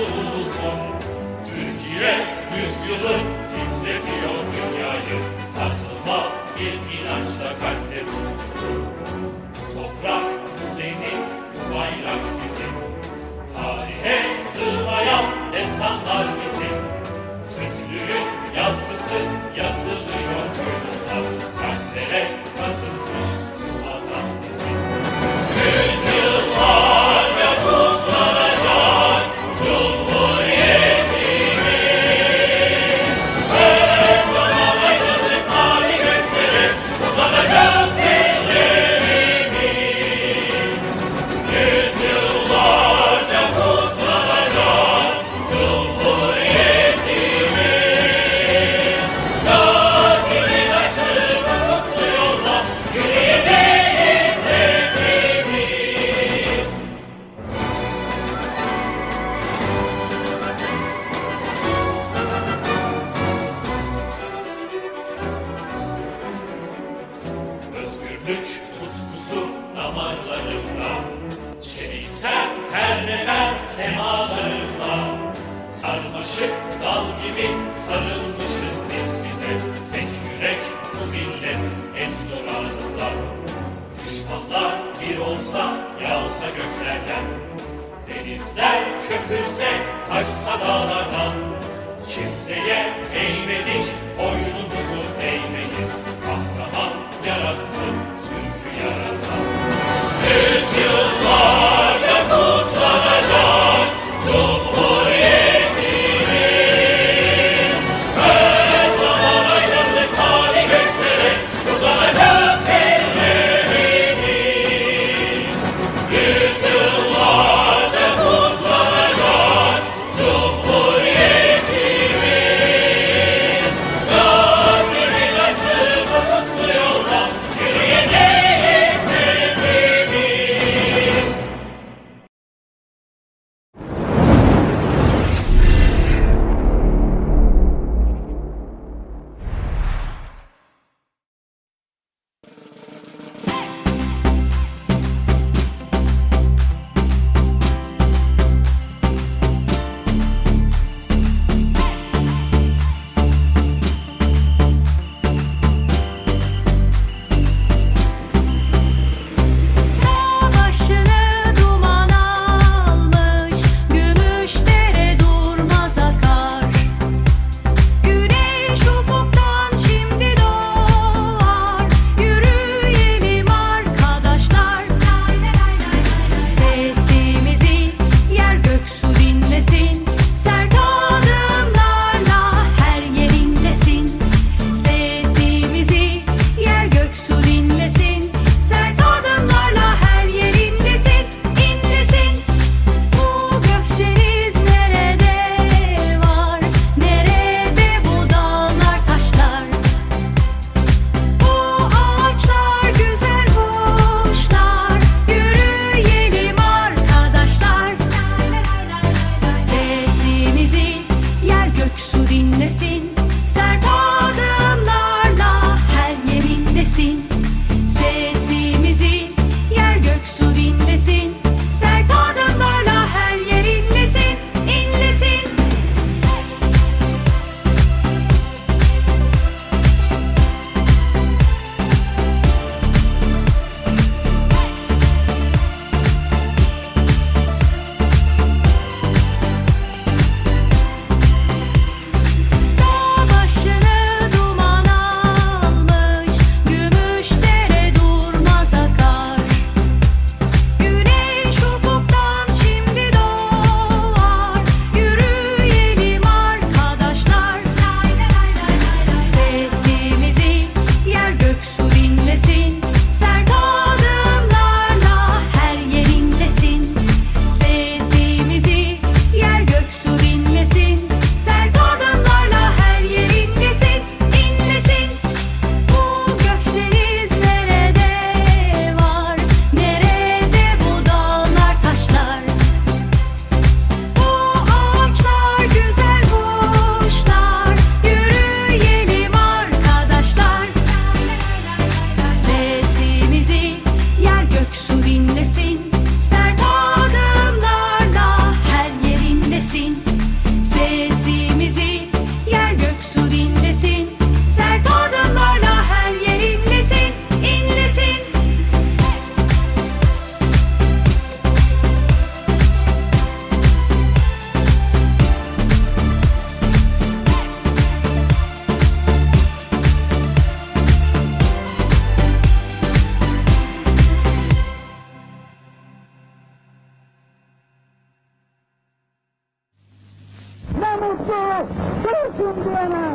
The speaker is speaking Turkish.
onurumuzun Türkiye yüzyılı titretiyor dünyayı. Sarsılmaz bir inançla kalpte tutkusu Toprak, deniz, bayrak bizim Tarihe sığmayan destanlar bizim Türklüğün yazgısı yazılı Özgürlük tutkusu damarlarımda. Çelikten perdeler semalarımda. Sarmaşık dal gibi sarılmışız biz bize. Tek yürek bu millet en zor anında. Düşmanlar bir olsa yağsa göklerden. Denizler köpürse taşsa dağlardan. Kimseye eğmedi 就是这